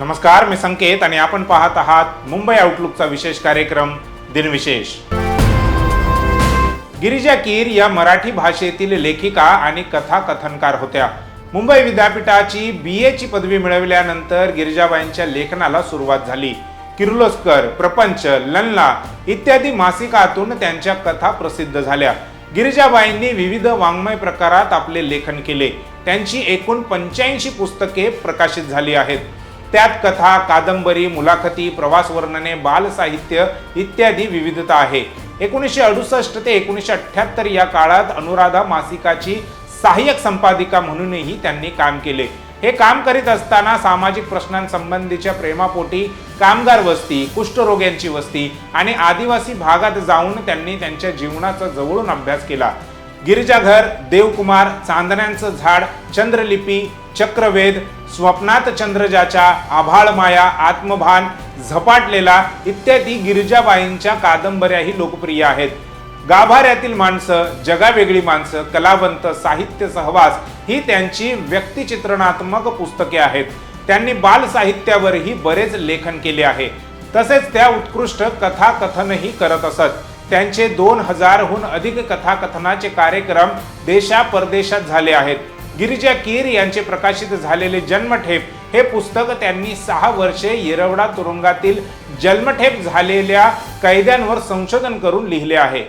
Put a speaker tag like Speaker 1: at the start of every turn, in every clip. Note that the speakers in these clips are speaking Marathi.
Speaker 1: नमस्कार मी संकेत आणि आपण पाहत आहात मुंबई आउटलुकचा विशेष कार्यक्रम दिनविशेष. गिरिजा कीर या मराठी भाषेतील लेखिका आणि कथाकथनकार होत्या. मुंबई विद्यापीठाची बी एची पदवी मिळवल्यानंतर गिरिजाबाईंच्या लेखनाला सुरुवात झाली. किर्लोस्कर प्रपंच लल्ला इत्यादी मासिकातून त्यांच्या कथा प्रसिद्ध झाल्या. गिरिजाबाईंनी विविध वाङ्मय प्रकारात आपले लेखन केले. त्यांची एकूण पंच्याऐंशी पुस्तके प्रकाशित झाली आहेत. त्यात कथा कादंबरी मुलाखती प्रवास वर्णने इत्यादी विविधता आहे. एकोणीसशे अडुसष्ट ते एकोणीसशे अठ्ठ्याहत्तर या काळात अनुराधा मासिकाची सहाय्यक संपादिका म्हणूनही त्यांनी काम केले. हे काम करीत असताना सामाजिक प्रश्नांसंबंधीच्या प्रेमापोटी कामगार वस्ती कुष्ठरोग्यांची वस्ती आणि आदिवासी भागात जाऊन त्यांनी त्यांच्या जीवनाचा जवळून अभ्यास केला. गिरिजाघर देवकुमार चांदण्यांचं झाड चंद्रलिपी चक्रवेद स्वप्नात चंद्रजाच्या आभाळमाया आत्मभान झपाटलेला इत्यादी गिरिजाबाईंच्या कादंबऱ्याही लोकप्रिय आहेत. गाभाऱ्यातील माणसं जगावेगळी माणसं कलावंत साहित्य सहवास ही त्यांची व्यक्तिचित्रणात्मक पुस्तके आहेत. त्यांनी बाल साहित्यावरही बरेच लेखन केले आहे. तसेच त्या उत्कृष्ट कथाकथनही करत असत. त्यांचे दोन हजारहून अधिक कथाकथनाचे कार्यक्रम देशा परदेशात झाले आहेत. गिरिजा कीर यांचे प्रकाशित झालेले जन्मठेप हे पुस्तक त्यांनी सहा वर्षे येरवडा तुरुंगातील जन्मठेप झालेल्या कैद्यांवर संशोधन करून लिहिले आहे.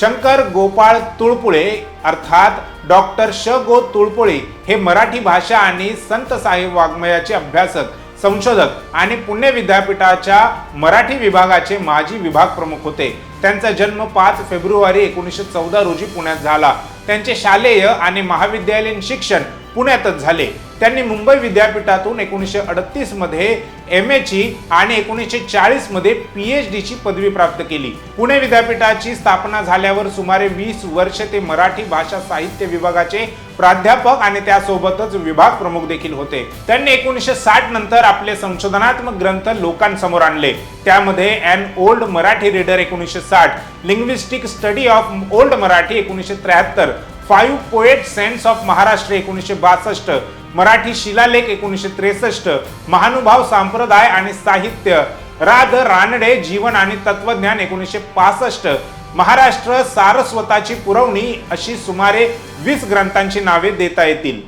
Speaker 1: शंकर गोपाळ तुळपुळे अर्थात डॉक्टर श. गो. तुळपुळे हे मराठी भाषा आणि संत साहेब वाङ्मयाचे अभ्यासक संशोधक आणि पुणे विद्यापीठाच्या मराठी विभागाचे माजी विभाग प्रमुख होते. त्यांचा जन्म पाच फेब्रुवारी एकोणीसशे चौदा रोजी पुण्यात झाला. त्यांचे शालेय आणि महाविद्यालयीन शिक्षण पुण्यातच झाले. त्यांनी मुंबई विद्यापीठातून एकोणीसशे अडतीसमध्ये एम एची आणि एकोणीसशे चाळीसमध्ये पी पीएच डीची पदवी प्राप्त केली. पुणे विद्यापीठाची स्थापना झाल्यावर सुमारे वीस वर्ष ते मराठी भाषा साहित्य विभागाचे प्राध्यापक आणि त्यासोबतच विभाग प्रमुख देखील होते. त्यांनी एकोणीसशे साठ नंतर आपले संशोधनात्मक ग्रंथ लोकांसमोर आणले. त्यामध्ये अन ओल्ड मराठी रीडर एकोणीसशे साठ linguistic study of old Marathi एकोणीसशे त्र्याहत्तर five poet saints of Maharashtra एकोणीसशे बासष्ट मराठी शिलालेख एकोणीसशे त्रेसष्ट महानुभाव संप्रदाय आणि साहित्य राध रानडे जीवन आणि तत्वज्ञान एकोणीसशे पासष्ट महाराष्ट्र सारस्वताची पुरवणी अशी सुमारे वीस ग्रंथांची नावे देता येतील.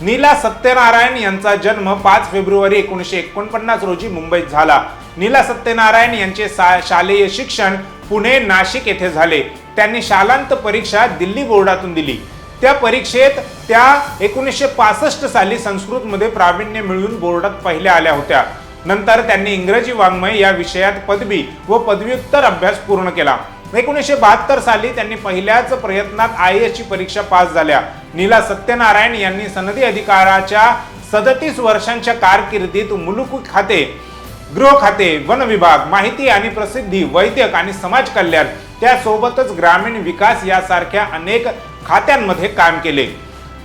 Speaker 1: नीला सत्यनारायण यांचा जन्म पाच फेब्रुवारी एकोणीसशे एकोणपन्नास रोजी मुंबईत झाला. नीला सत्यनारायण यांचे सा- शालेय शिक्षण पुणे नाशिक येथे झाले. त्यांनी शालांत परीक्षा दिल्ली बोर्डातून दिली. त्या परीक्षेत त्या एकोणीसशे पासष्ट साली संस्कृतमध्ये प्रावीण्य मिळवून बोर्डात पहिल्या आल्या होत्या. नंतर त्यांनी इंग्रजी वाङ्मय या विषयात पदवी व पदव्युत्तर अभ्यास पूर्ण केला. एकोणीसशे बहात्तर साली त्यांनी पहिल्याच प्रयत्नात आय एस ची परीक्षा पास झाल्या. नीला सत्यनारायण यांनी सनदी अधिकाराच्या सदतीस वर्षांच्या कारकिर्दीत मुलुक खाते गृह खाते वन विभाग माहिती आणि प्रसिद्धी वैद्यक आणि समाज कल्याण त्यासोबतच ग्रामीण विकास यासारख्या अनेक खात्यांमध्ये काम केले.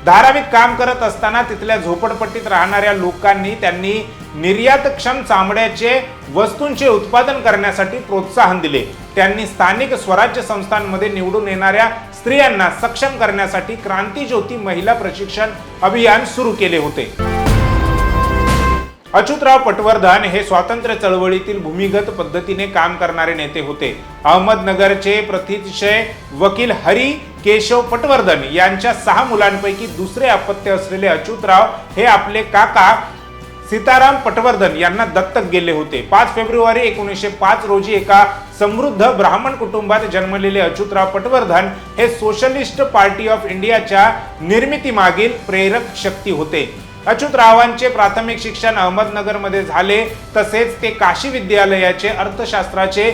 Speaker 1: धारावीत काम करत असताना तिथल्या झोपडपट्टीत राहणाऱ्या लोकांनी त्यांनी निर्यातक्षम चामड्याचे वस्तूंचे उत्पादन करण्यासाठी प्रोत्साहन दिले. त्यांनी स्थानिक स्वराज्य संस्थांमध्ये निवडून येणाऱ्या स्त्रियांना सक्षम करण्यासाठी क्रांतीज्योती महिला प्रशिक्षण अभियान सुरू केले होते. अच्युतराव पटवर्धन हे स्वातंत्र्य चळवळीतील भूमिगत पद्धतीने काम करणारे नेते होते. अहमदनगरचे प्रतिशय वकील हरी केशव पटवर्धन यांच्या सहा मुलांपैकी दुसरे अपत्य असलेले अच्युतराव हे आपले काका सीताराम पटवर्धन यांना दत्तक गेले होते. पाच फेब्रुवारी एकोणीसशे पाच रोजी एका समृद्ध ब्राह्मण कुटुंबात जन्मलेले अच्युतराव पटवर्धन हे सोशलिस्ट पार्टी ऑफ इंडियाच्या निर्मितीमागील प्रेरक शक्ती होते. अच्युतरावांचे प्राथमिक शिक्षण अहमदनगरमध्ये झाले. तसेच ते काशी विद्यालयाचे अर्थशास्त्राचे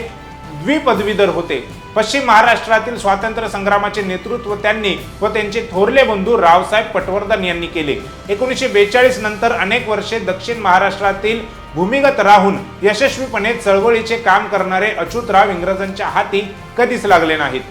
Speaker 1: द्विपदवीधर होते. पश्चिम महाराष्ट्रातील स्वातंत्र्य संग्रामाचे नेतृत्व त्यांनी व त्यांचे थोरले बंधू रावसाहेब पटवर्धन यांनी केले. एकोणीसशे बेचाळीस नंतर अनेक वर्षे दक्षिण महाराष्ट्रातील भूमिगत राहून यशस्वीपणे चळवळीचे काम करणारे अच्युतराव इंग्रजांच्या हाती कधीच लागले नाहीत.